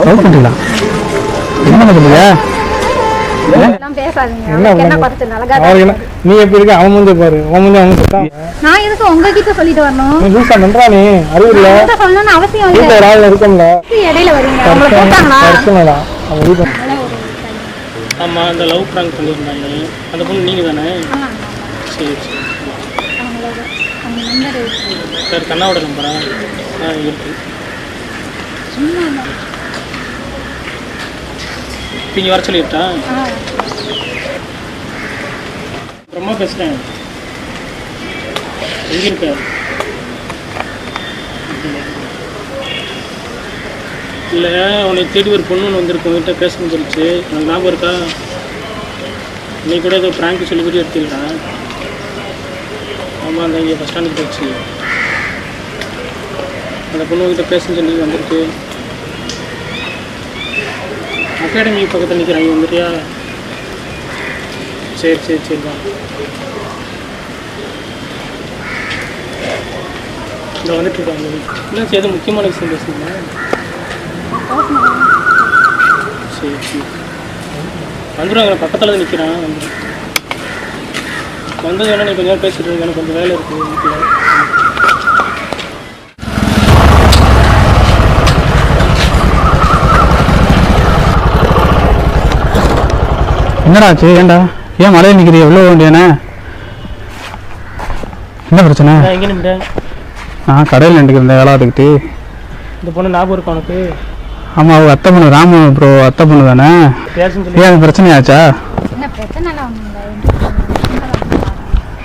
Love பண்ணுறீங்களா என்ன நீ எப்படி இருக்க? அவன் பாரு. அவன் மூஞ்ச அவன் சுத்தம் நான் எதுக்கு உங்ககிட்ட சொல்லிட்டு வரணும்? நீ லூசா நன்றா நீ. சொல்லணும்னு அவசியம் இல்லை. இருக்கோம்ல இடையில வரீங்க கூப்பிட்டாங்களா? பிரச்சனைடா அவன் ஆமாம் அந்த லவ் ப்ராங்க் பண்ணியிருந்தாங்க அந்த பொண்ணு நீங்கள் தானே? ஆமா. சரி நம்பர் சார் கண்ணாவோட நம்பரா ஆ? இருக்கு. சும்மா. இப்போ இங்கே வர சொல்லிட்டா? ஆ. ரொம்ப பேசுகிறேன் எங்கே இருக்க? இல்லை உன்னை தேடி ஒரு பொண்ணு ஒன்று வந்திருக்கு உங்ககிட்ட பேசணும்னு சொல்லிச்சு. எனக்கு ஞாபகம் இருக்கா? நீ கூட ஏதோ ப்ராங்க் சொல்லி வீடியோ எடுத்துக்கிறா ஆமாம் அந்த இங்கே பஸ் ஸ்டாண்டுக்கு போச்சு. அந்த பொண்ணு உங்ககிட்ட பேசணும்னு சொல்லி வந்திருக்கு. அகாடமி பக்கத்தில் நிற்கிறாங்க வந்துட்டியா? சரி சரி சரி தான் இங்கே வந்துட்டு இருக்காங்க. இல்லை சரி எதுவும் முக்கியமான விஷயம் பேசுனீங்களா சரி சரி. வந்துடுவாங்க பக்கத்தில் தான் நிற்கிறான் வந்துடும் வந்தது வேணா நீ கொஞ்சம் நேரம் பேசிட்டு இருக்கேன் கொஞ்சம் வேலை இருக்குது என்னடா ஆச்சு ஏன்டா? ஏன் மழையில் நிற்கிறீ எவ்வளோ வேண்டியானே என்ன பிரச்சனை? நான் எங்கே நின்றேன் நான் கடையில் நின்றுக்கிறேன் வேலை பார்த்துக்கிட்டு இந்த பொண்ணு ஞாபகம் இருக்கா உனக்கு? ஆமாம் அவங்க அத்தை பொண்ணு ராம ப்ரோ அத்தை பொண்ணு தானே? ஏன் பிரச்சனையாச்சா?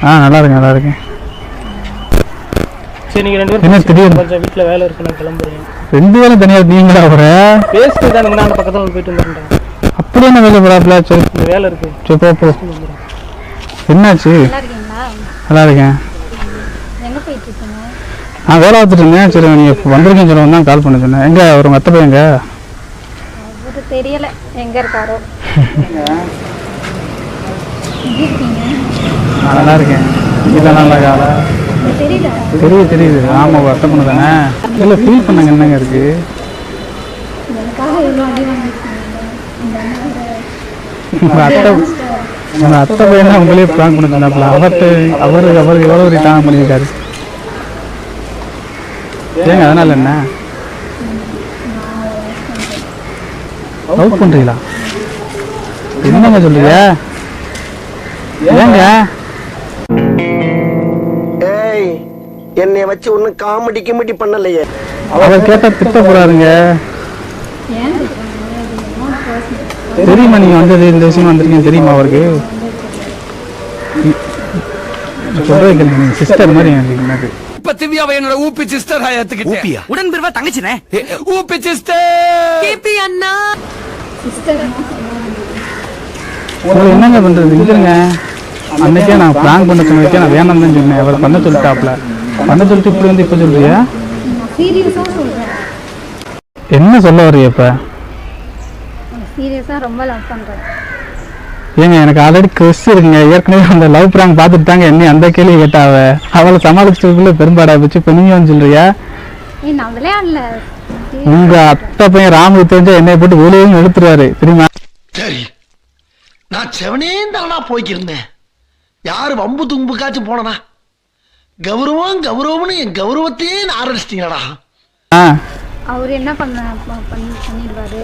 ஆ நல்லா இருக்கேன் நல்லா இருக்கேன். சரி நீங்கள் ரெண்டு என்ன பேரும் திடீர்னு? வீட்டில் வேலை இருக்கு நான் கிளம்புறேன். ரெண்டு பேரும் தனியாக நீங்களா அவரை? பேசிட்டு தான் நான் பக்கத்தில் போயிட்டு வந்துடுறேன் அப்படி என்ன சரி. இந்த வேலை இருக்கு. சரி போ போ. என்னாச்சு? நல்லா இருக்கீங்களா நல்லா இருக்கேன் நான் வேலை பார்த்துட்டு இருந்தேன். சரி நீங்கள் வந்திருக்கேன்னு சொல்ல தான் கால் பண்ண சொன்னேன். எங்கே அவர் உங்கள் அத்தை பையங்க தெரியல. எங்க இருக்காரோ? நல்லா இருக்கேன் நீங்கள் நல்லா தெரியல தெரியுது? தெரியுது ஆமாம் அத்தை பொண்ணு தானே? இல்லை ஃபீல் பண்ணாங்க என்னங்க இருக்குது அத்தை உங்கள் அத்தை பையன் தான் உங்களே ப்ளான் பண்ண சொன்னாப்புல அவர்கிட்ட அவர் அவர் எவ்வளோ ஒரு டான் பண்ணியிருக்காரு? ஏங்க அதனால என்ன? லவ் பண்ணுறீங்களா என்னங்க சொல்றீங்க? ஏங்க? ஏய் என்னை வச்சு ஒன்னும் காமெடி கிமெடி பண்ணலையே. அவர் கேட்டால் திட்ட போறாருங்க ஏன் திட்டுறாங்க? அது என்னமோ personal. தெரியுமா நீங்கள் வந்தது? இந்த விஷயம் வந்திருக்கீங்க தெரியுமா அவருக்கு? சிஸ்டர் மாதிரி எனக்கு இப்ப திவ்யாவை என்னோட ஊப்பி சிஸ்டர் ஏத்துக்கிட்டேன் உடன் பிறவா தங்கச்சினே? ஊப்பி சிஸ்டர் கேபி அண்ணா. என்னங்க பண்றது? இல்லைங்க. அன்னைக்கே நான் பிளான் பண்ண சொன்னதுக்கே நான் வேணாம் தான் சொன்னேன். அவர் பண்ண சொல்லிட்டாப்ல. பண்ண சொல்லிட்டு இப்படி வந்து இப்போ சொல்றியா? என்ன சொல்ல வர்றீங்க இப்ப? சீரியஸாக ரொம்ப லவ் பண்ணுறேன் ஏங்க எனக்கு ஆல்ரெடி கொஸ்ட் இருக்குங்க. ஏற்கனவே அந்த லவ் பிராங்க் பார்த்துட்டு தாங்க என்ன அந்த கேள்வி கேட்டாவ. அவளை சமாளிச்சதுக்குள்ள பெரும்பாடா போச்சு. இப்போ நீங்க வந்து சொல்றியா நான் உங்க அத்தை பையன் ராமுக்கு தெரிஞ்சா என்னை போட்டு வெளியும் எடுத்துருவாரு தெரியுமா? சரி. நான் செவனே தானா போய்க்கிருந்தேன். யாரு வம்பு தும்புக்காச்சும் போனனா கௌரவம் கௌரவம்னு என் கௌரவத்தையே ஆரம்பிச்சிட்டீங்களா ஆ. அவர் என்ன பண்ணி பண்ணிடுவாரு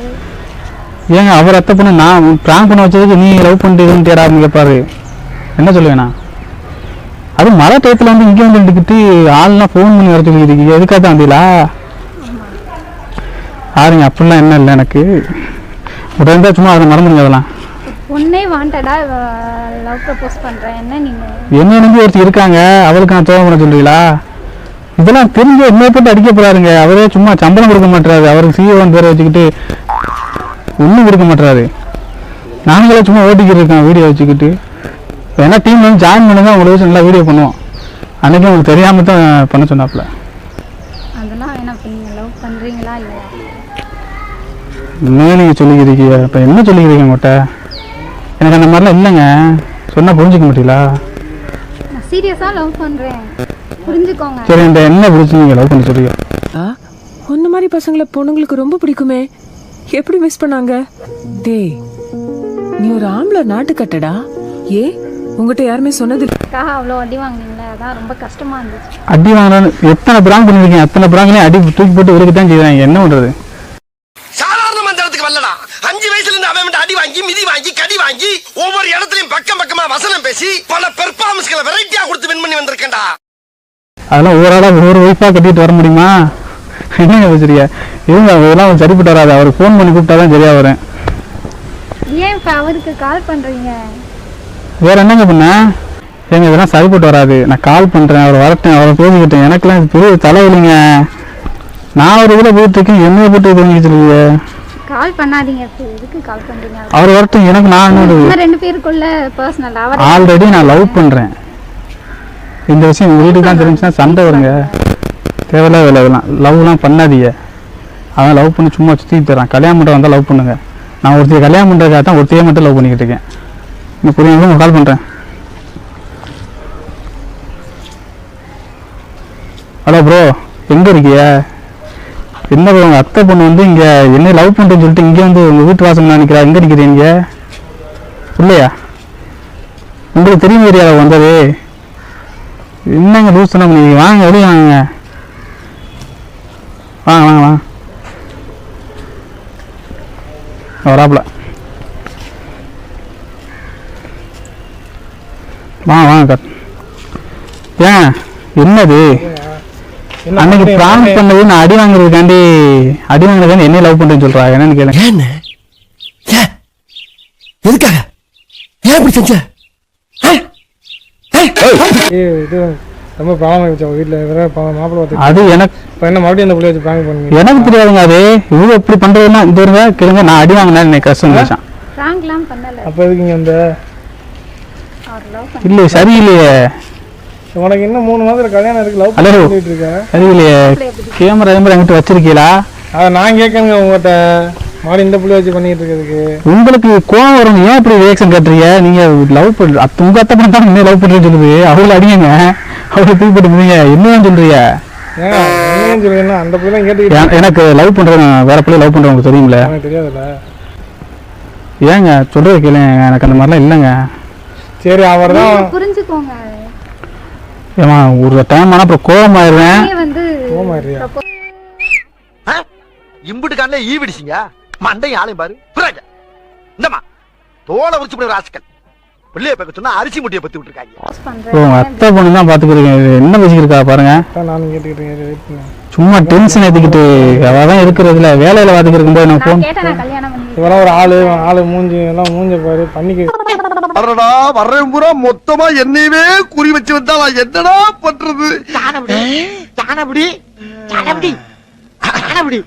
ஏங்க அவர் அத்தை பொண்ணு நான் பிராங்க் பண்ண வச்சதுக்கு நீ லவ் பண்ணிட்டு கேடாம கேட்பாரு என்ன சொல்லுவேண்ணா அது மழை டயத்தில் வந்து இங்கே வந்து நின்றுக்கிட்டு ஆள்லாம் ஃபோன் பண்ணி வர சொல்லியிருக்கீங்க எதுக்காக தான் வந்தீங்களா ஆருங்க அப்படிலாம் என்ன இல்லை எனக்கு. உடனே சும்மா அதை மறந்துடுங்க அதெல்லாம். பொண்ணே வாண்டடா லவ் ப்ரப்போஸ் பண்ணுறேன் என்ன நீங்கள் என்ன நம்பி ஒருத்தர் இருக்காங்க அவளுக்கு நான் பண்ண சொல்றீங்களா? இதெல்லாம் தெரிஞ்சு என்ன போட்டு அடிக்க போறாருங்க. அவரே சும்மா சம்பளம் கொடுக்க மாட்டாரு அவருக்கு சிஓன்னு பேரை வச்சுக்கிட்டு ஒன்றும் கொடுக்க மாட்டாரு நாங்களே சும்மா ஓட்டிக்கிட்டு இருக்கோம் வீடியோ வச்சுக்கிட்டு. வேணா டீம் வந்து ஜாயின் பண்ணுங்க உங்களை வச்சு நல்லா வீடியோ பண்ணுவோம் அன்னைக்கு உங்களுக்கு தெரியாம தான் பண்ண சொன்னாப்புல. அதெல்லாம் என்ன நீங்கள் லவ் பண்ணுறீங்களா இல்லையா? என்ன நீங்கள் சொல்லிக்கிறீங்க இப்போ என்ன சொல்லிக்கிறீங்க உங்கள்கிட்ட எனக்கு அந்த மாதிரிலாம் இல்லைங்க. சொன்னால் புரிஞ்சுக்க மாட்டீங்களா? நான் சீரியஸாக லவ் பண்ணுறேன் புரிஞ்சுக்கோங்க. சரி இந்த என்ன பிடிச்சி நீங்கள் லவ் பண்ண சொல்றீங்க? உன்ன மாதிரி பசங்களை பொண்ணுங்களுக்கு ரொம்ப பிடிக்குமே. எப்படி மிஸ் பண்ணாங்க? டேய் நீ ஒரு ஆம்பளை நாட்டு கட்டடா? ஏ உங்ககிட்ட யாருமே சொன்னது இல்ல? அதுக்காக அவ்வளோ அடி வாங்குனீங்களே அதான் ரொம்ப கஷ்டமா இருந்துச்சு. அடி வாங்கினாலும் எத்தனை பிராங்க் பண்ணிருக்கீங்க? அத்தனை பிராங்க்லையும் அடி தூக்கி போட்டு விருக்க தான் செய்வாங்க என்ன பண்றது? சாதாரண மந்திரத்துக்கு வரலடா அஞ்சு வயசுல இருந்து அவன் மட்டும் அடி வாங்கி மிதி வாங்கி கடி வாங்கி ஒவ்வொரு இடத்துலயும் பக்கம் பக்கமா வசனம் பேசி பல பெர்ஃபார்மன்ஸ்களை வெரைட்டியா கொடுத்து வின் பண்ணி வந்திருக்கேன்டா. அதெல்லாம் ஒரு ஆளா ஒரு ஒய்ஃபா கட்டிட்டு வர முடியுமா? என்னங்க பேசுறீங்க இருங்க அதெல்லாம் சரிப்பட்டு வராது. அவர் ஃபோன் பண்ணி கூப்பிட்டா தான் சரியா வரேன் ஏன் இப்போ அவருக்கு கால் பண்றீங்க? வேற என்னங்க பண்ண? ஏங்க இதெல்லாம் சரிப்பட்டு வராது. நான் கால் பண்றேன் அவர் வரட்டேன் அவரை பேசிக்கிட்டேன் எனக்கெல்லாம் இது பெரிய தலைவலிங்க. நான் ஒரு இதில் போயிட்டு இருக்கேன் என்னைய போட்டு இது பண்ணி வச்சிருக்கீங்க கால் பண்ணாதீங்க எதுக்கு கால் பண்றீங்க? அவர் வரட்டும் எனக்கு நான் ரெண்டு பேருக்குள்ள பர்சனல் அவர் ஆல்ரெடி நான் லவ் பண்றேன். இந்த விஷயம் உங்க வீட்டுக்கு தான் தெரிஞ்சுன்னா சண்டை வருங்க. தேவையில்ல வேலை இதெல்லாம் லவ்லாம் பண்ணாதீங்க. அவன் லவ் பண்ணி சும்மா சுற்றி தரான் கல்யாணம் பண்ணுற வந்தால் லவ் பண்ணுங்க. நான் ஒருத்தர் கல்யாணம் பண்ணுறதுக்காக தான் ஒருத்தையே மட்டும் லவ் பண்ணிக்கிட்டு இருக்கேன். இன்னும் புரியுங்க கால் பண்ணுறேன் ஹலோ ப்ரோ எங்கே இருக்கிய? என்ன ப்ரோ உங்கள் அத்தை பொண்ணு வந்து இங்கே என்ன லவ் பண்ணுறேன்னு சொல்லிட்டு இங்கே வந்து உங்கள் வீட்டு வாசல் நினைக்கிறா எங்கே நிற்கிறீங்க இல்லையா உங்களுக்கு தெரியும் ஏரியாவை வந்தது? என்னங்க லூஸ் பண்ண முடியும் வாங்க வெளியே வாங்க. வாங்க வாங்க வாங்க. வராப்புல. வாங்க வாங்க கட் ஏன்? என்னது? அன்னைக்கு ப்ராமிஸ் பண்ணது நான் அடி வாங்குறதுக்காண்டி அடி வாங்குறதுக்காண்டி என்ன லவ் பண்றேன்னு சொல்றா என்னன்னு கேளுங்க. ஏன்? எதுக்காக? ஏன் இப்படி செஞ்ச? ஏய்? ஏய்? ஏய், இது ரொம்ப ப்ராப்ளம் ஆயிடுச்சு. அவங்க வீட்டில் வேற மாப்பிள்ளை பார்த்து அது எனக்கு இப்போ என்ன மறுபடியும் அந்த பிள்ளைய வச்சு ப்ராங்க் பண்ணுங்க எனக்கு தெரியாதுங்க அது. இவங்க எப்படி பண்றதுன்னா இந்த ஒரு கேளுங்க நான் அடி வாங்கினேன் எனக்கு கஷ்டம் நினைச்சான் அப்போ எதுக்கு இங்கே அந்த இல்லை சரியில்லையே. உனக்கு இன்னும் மூணு மாதத்துல கல்யாணம் இருக்கு லவ் ஹலோ. பண்ணிட்டு இருக்க. சரியில்லையே. கேமரா கேமரா என்கிட்ட வச்சிருக்கீங்களா? அதை நான் கேட்கணுங்க உங்கள்கிட்ட மாடி இந்த பிள்ளைய வச்சு பண்ணிட்டு இருக்கிறதுக்கு. உங்களுக்கு கோவம் வரும் ஏன் இப்படி ரியாக்ஷன் காட்டுறீங்க நீங்க லவ் அத்த- உங்க அத்தை பண்ண தான் இன்னும் லவ் பண்றேன்னு சொல்லுது. அவங்கள அடிங்க. அவளை தூக்கி போட்டுருந்தீங்க என்னன்னு சொல்றீங்க? ஏன் என்னன்னு சொல்லுங்கன்னா அந்த பிள்ளை தான் கேட்டுக்கிட்டு எ- எனக்கு லவ் பண்றது நான் வேற பிள்ளை லவ் தெரியுங்களே எனக்கு தெரியாதுல்ல. ஏங்க சொல்றது கேளுங்க. எனக்கு அந்த மாதிரிலாம் இல்லைங்க. சரி அவர் தான் புரிஞ்சுக்கோங்க. ஏமா ஒரு டைம் ஆனா அப்புறம் கோவம் ஆயிடுவேன் கோவமாயிடுறியா? propose இம்புட்டு காண்ல ஈ விடிச்சிங்க. மண்டை ஆளையும் பாரு. பிறகு இந்தம்மா தோலை உரிச்சு போடுற ராசிக்கல் பிள்ளைய பார்க்க சொன்னா அரிசி முட்டையை பத்தி விட்டுருக்காங்க. அத்தை பொண்ணு தான் பாத்துக்கிறீங்க என்ன பேசிக்கிருக்கா பாருங்க. நானும் கேட்டுக்கிட்டு இருக்கேன். வெயிட் பண்ணு சும்மா டென்ஷன் ஏத்திக்கிட்டு அவ தான் இருக்கிறதுல. வேலையில பாத்துக்கிட்டு போது எனக்கு நான் ஒரு ஆளு ஆளு மூஞ்சி எல்லாம் மூஞ்ச பாரு பண்ணிக்க. வரடா வர்றேன் பூரா மொத்தமா என்னையவே குறி வச்சு வந்தா நான் என்னடா பண்றது? ப்ரோ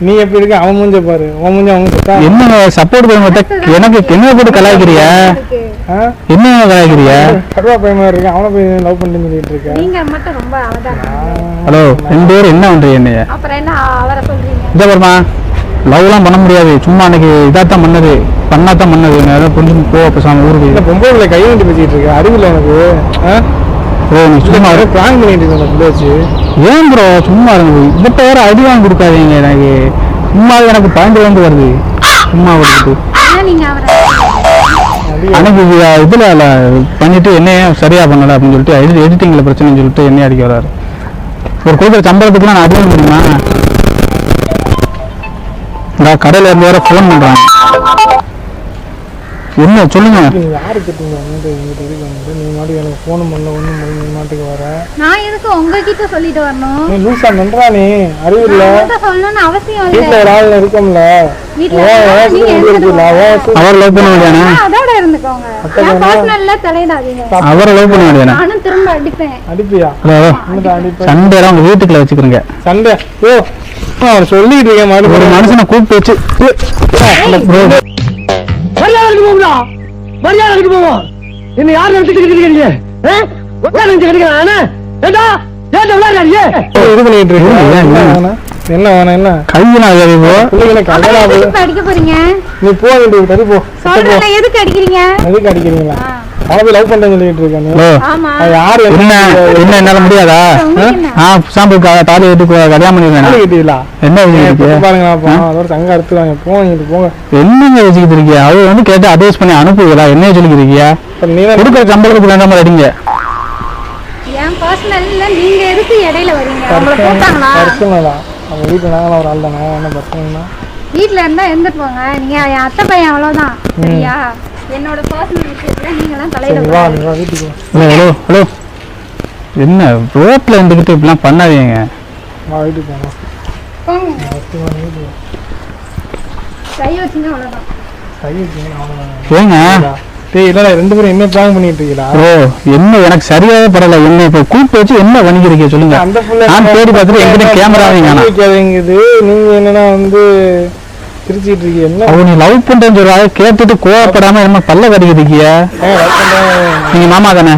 நீ எப்படி இருக்க? அவன் மூஞ்ச பாரு. உன் மூஞ்ச சுத்தா என்ன சப்போர்ட் பண்ண எனக்கு என்ன போட்டு கலாய்க்கிறிய? என்ன கலாய்க்கிறிய? கருவா பையன் மாதிரி இருக்கு அவனை போய் லவ் பண்ணி சொல்லிட்டு இருக்க. நீங்க மட்டும் ரொம்ப அழகா இருக்கீங்க. ஹலோ ரெண்டு பேரும் என்ன பண்றீங்க என்னைய? அப்புறம் என்ன அவரை சொல்றீங்க? இந்த பாருமா லவ்லாம் பண்ண முடியாது. சும்மா அன்னைக்கு இதாத்தான் பண்ணது. பண்ணாதான் பண்ணது புரிஞ்சு போ பேசாம ஊருக்கு. பொம்பளை பிள்ளை கை நீட்டி பேசிட்டு இருக்க. அறிவில்ல ஆ? ஓ நீ சும்மா அவரே பிராங்க் பண்ணிட்டு வச்சு ஏன் ப்ரோ சும்மா இருங்க இவட்ட வேற அடி வாங்கி கொடுக்காதீங்க எனக்கு. சும்மா எனக்கு பயந்து வந்து வருது. சும்மா கொடுத்துட்டு அவரை அன்னைக்கு இது- இதுல பண்ணிட்டு என்னைய சரியா பண்ணல அப்படின்னு சொல்லிட்டு எடி எடிட்டிங்ல பிரச்சனைன்னு சொல்லிட்டு என்னைய அடிக்க வராரு. ஒரு கொடுக்குற சம்பளத்துக்குலாம் நான் அடிக்க முடியுமா? நான் கடையில இருந்து வேற ஃபோன் பண்றாங்க. என்ன சொல்லுங்க. நீ யாரு கேட்டீங்க? வந்து எங்கிட்ட இருக்கு வந்து நீ மாட்டுக்கு எனக்கு ஃபோன் பண்ணல ஒன்றும் பண்ணல நீ மாட்டுக்கு வர. நான் எதுக்கு உங்ககிட்ட சொல்லிட்டு வரணும்? நீ லூசா நன்றா நீ நான் உங்ககிட்ட சொல்லணும்னு அவசியம் வீட்டுல இல்லை ஒரு ஆள் இருக்கோம்ல அவரை லவ் பண்ண ஆ, அதோட இருந்துக்கோங்க. என் பர்சனல்ல தலையிடாதீங்க. அவரை லவ் பண்ண முடியாதா நானும் திரும்ப அடிப்பேன். அடிப்பியா? சண்டே உங்க வீட்டுக்குள்ள வச்சுக்கிறீங்க. சண்டை. ஓ அவர் சொல்லிட்டு இருக்கேன் ஒரு மனுஷனை கூப்பிட்டு வச்சு மரியாதைக்கு போகும்டா. மரியாதைக்கு போவோம் என்ன யார் நினைச்சிட்டு இருக்கீங்க? என்ன என்ன? வேணும் என்ன? போறீங்க? நீ போ எதுக்கு அடிக்கிறீங்க? எதுக்கு அடிக்கிறீங்களா. அவனை லவ் பண்ணுறேன்னு சொல்லிட்டு இருக்கேன். யாரு என்ன? என்ன என்னால முடியாதா? ஆ சாம்பு தாலி கல்யாணம் பண்ணிருக்கேன்? கேட்டீங்களா என்ன பாருங்க அதோட தங்க அறுத்துவாங்க போங்க போங்க. என்னங்க வச்சுக்கிட்டு இருக்கியா அவர் வந்து கேட்டு அட்வைஸ் பண்ணி அனுப்புவீங்களா? என்ன நீ தான் கொடுக்குற சம்பளத்துக்கு வேண்டாம் மாதிரி அடிங்க. என் பர்சனல்ல நீங்க எதுக்கு இடையில வரீங்க? பர்சனலா அவங்க வீட்டில் நாங்களும் ஒரு ஆள் தானே. என்ன பர்சனல்னா வீட்ல இருந்தா இருந்துட்டு போங்க. நீங்க என் அத்தை பையன் அவ்வளவுதான். சரியா? என்னோட பர்சனல் விஷயத்துல நீங்க தான் தலையிட சரி வா கூடாது. நீ வா வீட்டுக்கு வா. Hello hello hello. என்ன ரோட்ல இருந்துக்கிட்டு இப்படிலாம் பண்ணாதீங்க. வா வீட்டுக்கு போங்க. போங்க ஃபஸ்ட்டு வா வீட்டுக்கு வா. கை வச்சுங்க அவ்வளவுதான். கை வச்சுங்க அவ்வளோதான் ஏங்க? டேய் இல்லடா ரெண்டு பேரும் என்ன பிளான் பண்ணிட்டு இருக்கீங்களா ஓ என்ன எனக்கு சரியாவே படல. என்ன இப்ப கூப்பிட்டு வச்சு என்ன பண்ணிக்கிறீங்க சொல்லுங்க? நான் தேடி பார்த்துட்டு எங்கிட்ட காணோம் வைக்காதீங்குது நீங்க என்னன்னா வந்து சிரிச்சிட்டு இருக்கீங்க என்ன அவ நீ லவ் பண்றேன்னு சொல்றாங்க. கேட்டுட்டு கோவப்படாம என்ன பல்ல பண்றேன்? நீங்க மாமா தானே?